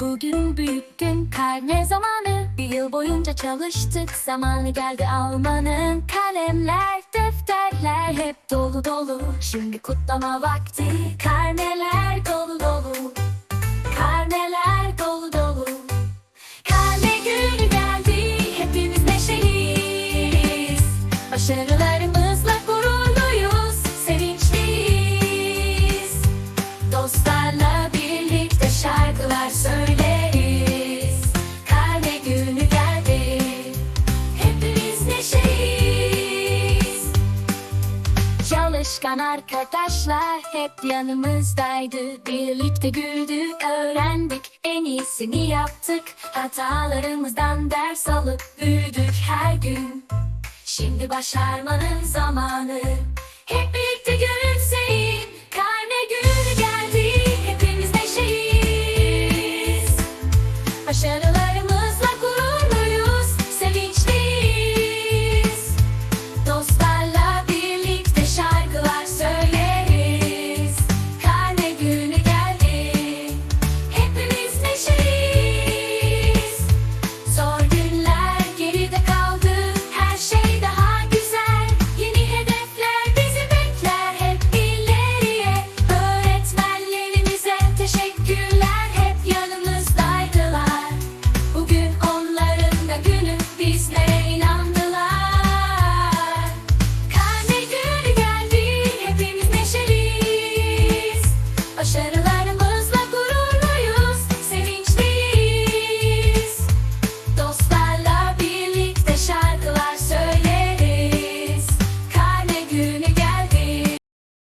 bugün büyük gün karne zamanı? Bir yıl boyunca çalıştık zamanı geldi almanın. Kalemler defterler hep dolu dolu. Şimdi kutlama vakti karneler dolu dolu. Karneler dolu dolu. Karne geldi hepimiz neşeliyiz. Başarılarımızla çalışkan arkadaşlar hep yanımızdaydı. Birlikte güldük, öğrendik, en iyisini yaptık. Hatalarımızdan ders alıp büyüdük her gün. Şimdi başarmanın zamanı. Hep birlikte gülümseyin Karne günü geldi, hepimiz neşeyiz. Başarı